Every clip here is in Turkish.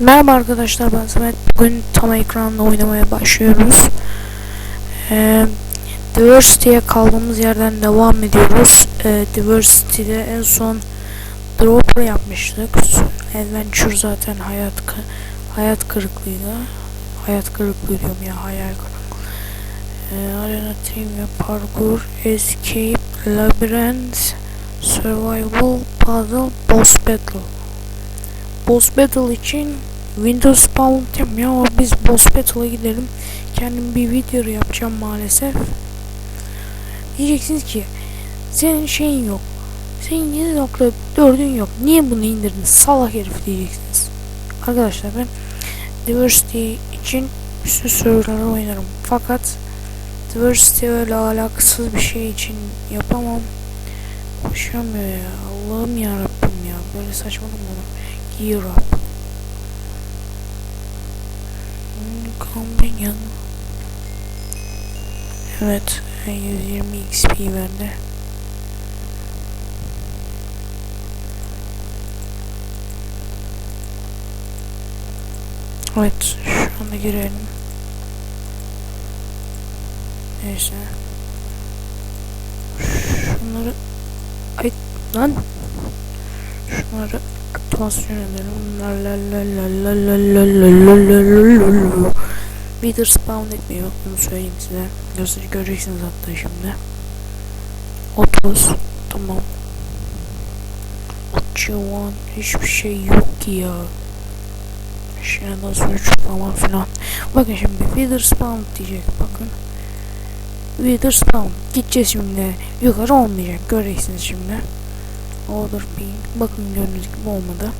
Merhaba arkadaşlar ben Samet. Bugün tam ekranla oynamaya başlıyoruz. Ee, Diversity'ye kaldığımız yerden devam ediyoruz. Ee, Diversity'de en son Dropper yapmıştık. Adventure zaten hayat hayat kırıklığıydı. Hayat kırıklığı diyorum ya hayal kırıklığı. Ee, Arena Team ve Parkour, Escape, Labyrinth, Survival, Puzzle, Boss Battle. Boss Battle için Windows Spawn yapmıyor ama biz Boss Battle'a gidelim. Kendim bir video yapacağım maalesef. Diyeceksiniz ki senin şeyin yok. Senin 7.4'ün yok. Niye bunu indirdin? Salak herif diyeceksiniz. Arkadaşlar ben Diversity için bir sürü serverlara oynarım. Fakat Diversity öyle alakasız bir şey için yapamam. Koşamıyor ya. Allah'ım ya ya. Böyle saçmalık Hmm, Combination. Evet. 120 XP verdi. Evet. Şu anda girelim. Neyse. Şunları... Ay lan. Şunları Aktivasyon edelim. Wither spawn etmiyor. Bunu söyleyeyim size. Göster göreceksiniz hatta şimdi. 30. Tamam. Uçuyorlar. Hiçbir şey yok ki ya. Şuradan suç falan. Bakın şimdi Wither spawn diyecek. Bakın. Wither spawn. Gideceğiz şimdi. Yukarı olmayacak. Göreceksiniz şimdi. Order ping. Bakın gördüğünüz gibi olmadı.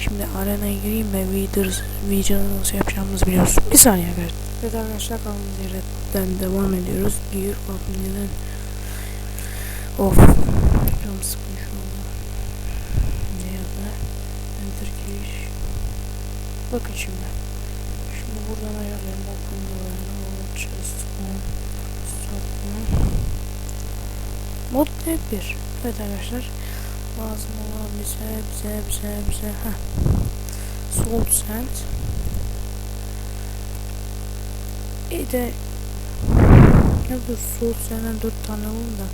Şimdi arenaya gireyim ve Wither Vision'ı nasıl yapacağımızı biliyoruz. Bir saniye arkadaşlar. Evet arkadaşlar kaldığımız yerden devam ediyoruz. Gear of neden? Of. Canım sıkıyor şu anda. Ne yazdı? Enter giriş. Bakın şimdi. Şimdi buradan ayarlayalım. Open the chest. Stop. Mod ne 1. Evet arkadaşlar. Lazım olan bize bize bize bize. Heh. Salt sand. Bir de ya dur Salt sand'den 4 tane alalım da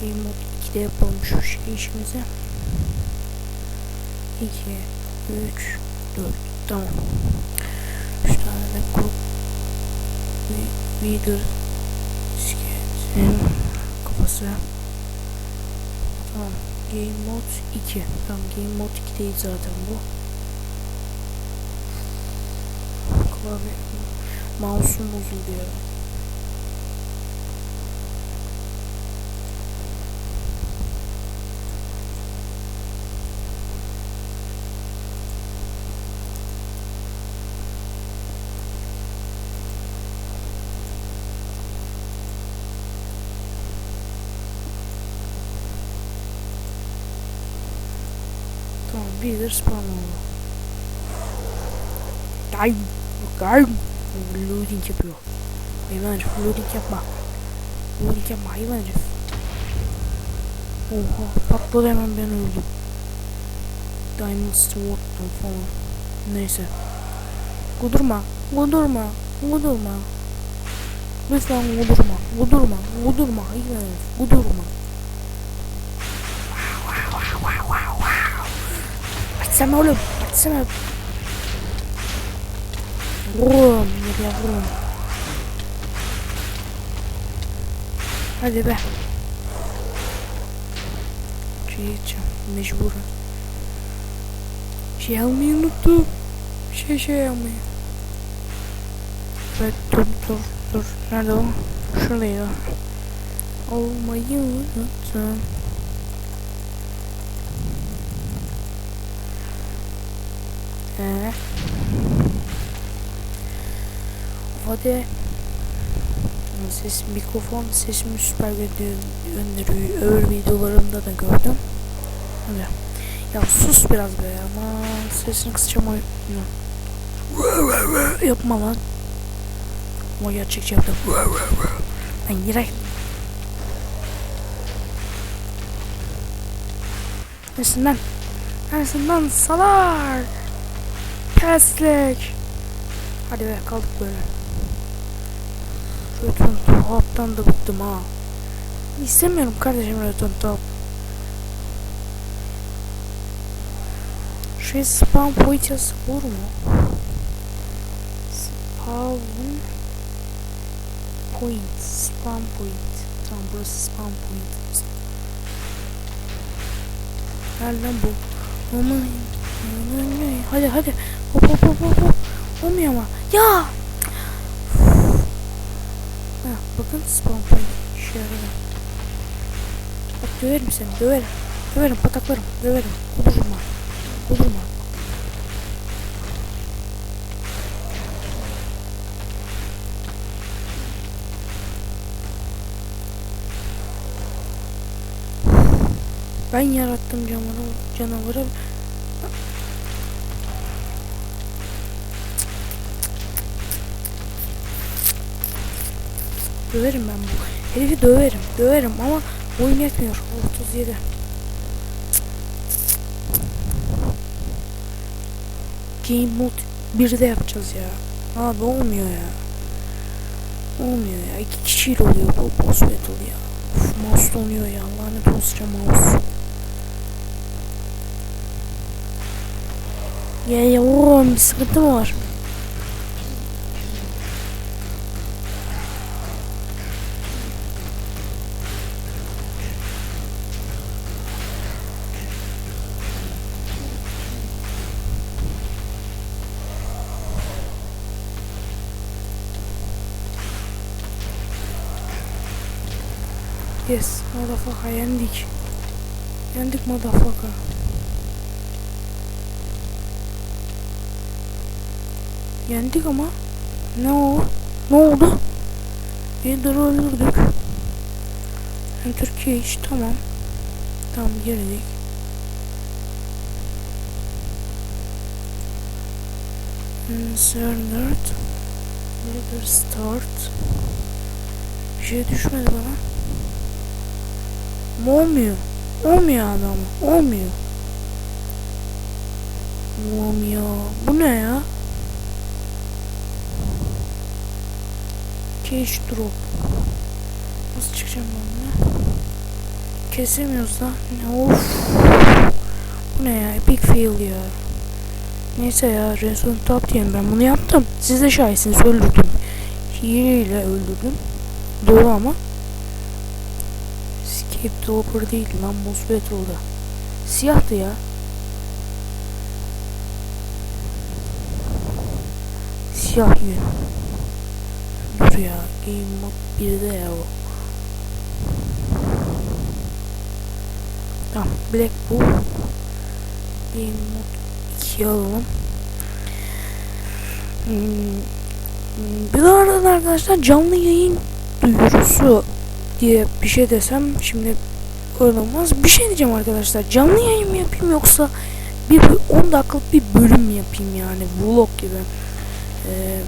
Game Mode 2'de yapalım şu şey işimizi. 2 3 4 Tamam. 3 tane de Group Reader Skeleton Kafası Tamam. Game Mode 2. Tamam Game Mode 2 değil zaten bu. Klavye. Mouse'um bozuldu ya. Bir spawn oldu. Gay. Gay. Loading yapıyor. Hayvan herif loading yapma. Loading yapma hayvan herif. Oha patladı hemen ben öldüm. Diamond Sword'dan falan. Neyse. Kudurma. Kudurma. Kudurma. Lütfen kudurma. Kudurma. Kudurma hayvan herif. Kudurma. Açsana oğlum. Açsana. Vurum. Nereye vurum. Hadi be. Şey içeceğim. Mecburen. Şey almayı unuttum. Şey şey almayı. Evet dur dur dur. Nerede o? Şuradaydı. Almayı unuttum. Ee. Hadi. Ses mikrofon sesimi süper gönderiyor. Öbür videolarımda da gördüm. Hadi. Ya sus biraz be ama sesini kısacağım o. Yapma lan. Ama gerçekçi yaptım. Lan yürek. Nesin lan? Nesin salar? Kestik. Hadi be kaldık böyle. Return to Hub'dan da bıktım ha. İstemiyorum kardeşim to Hub. Şey spawn point yazısı olur mu? Spawn point. Spawn point. Tamam burası spawn point. Nereden bu? Aman. Hadi hadi. Hop hop hop hop. Olmuyor ama. Ya. Ha, bakın spawn point. İşe yaradı. Bak döverim seni döverim. Döverim pataklarım döverim. Kudurma. Kudurma. Ben yarattım canavarı, canavarı. Döverim ben bu. Herifi döverim. Döverim ama oyun yetmiyor. 37. Game mode 1'de yapacağız ya. Abi olmuyor ya. Olmuyor ya. İki kişiyle oluyor bu boss battle ya. Uf, mouse donuyor ya. Lanet olsun mouse. Ya yavrum bir sıkıntı mı var? Yes, motherfucker yendik. Yendik motherfucker. Yendik ama. Ne o? Ne oldu? Yeniden öldürdük. Yani Türkiye iş tamam. Tamam girdik. Insert. Later start. Bir şey düşmedi bana. Olmuyor. Olmuyor adam. Olmuyor. Olmuyor. Bu ne ya? Cage drop. Nasıl çıkacağım ben buna? Kesemiyoruz da. Of. Bu ne ya? Epic fail ya. Neyse ya. Resident Top diyelim ben bunu yaptım. Siz de şahitsiniz öldürdüm. Hileyle öldürdüm. Doğru ama. Escape Dropper değil lan Boss Battle'da. Siyahtı ya. Siyah yün. Dur ya. Game Mode 1'de ya o. Tamam. Black Bull. Game Mode 2'yi alalım. Hmm. Hmm, Bir de arada arkadaşlar canlı yayın duyurusu diye bir şey desem şimdi öyle olmaz. Bir şey diyeceğim arkadaşlar. Canlı yayın mı yapayım yoksa bir 10 dakikalık bir bölüm mü yapayım yani vlog gibi. Ee,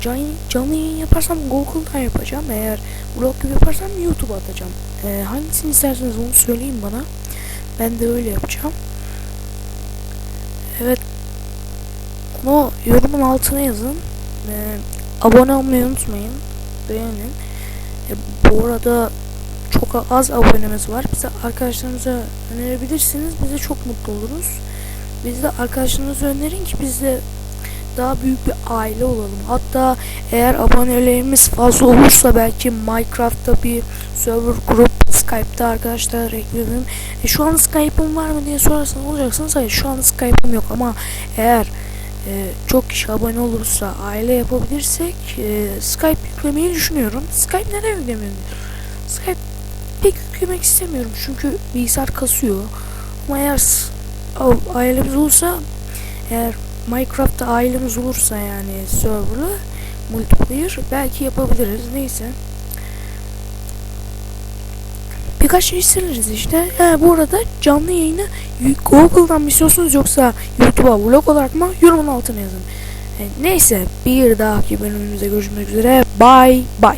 can, canlı yayın yaparsam Google'dan yapacağım. Eğer vlog gibi yaparsam YouTube'a atacağım. Ee, hangisini isterseniz onu söyleyin bana. Ben de öyle yapacağım. Evet. Onu yorumun altına yazın. Ee, abone olmayı unutmayın. Beğenin. E, bu arada çok az abonemiz var. Bize arkadaşlarınıza önerebilirsiniz. Biz de çok mutlu oluruz. Biz de arkadaşlarınıza önerin ki biz de daha büyük bir aile olalım. Hatta eğer abonelerimiz fazla olursa belki Minecraft'ta bir server kurup Skype'da arkadaşlar ekledim. E, şu an Skype'ım var mı diye sorarsanız olacaksınız. Hayır şu an Skype'ım yok ama eğer e, çok kişi abone olursa aile yapabilirsek e, Skype yüklemeyi düşünüyorum. Skype neden yüklemiyorum? Skype pek yüklemek istemiyorum çünkü bilgisayar kasıyor. Ama eğer ailemiz olursa eğer Minecraft'ta ailemiz olursa yani serverlı multiplayer belki yapabiliriz. Neyse. Birkaç şey sileriz işte. He, bu arada canlı yayını Google'dan mı istiyorsunuz yoksa YouTube'a vlog olarak mı? Yorumun altına yazın. Neyse bir dahaki bölümümüzde görüşmek üzere. Bye bye.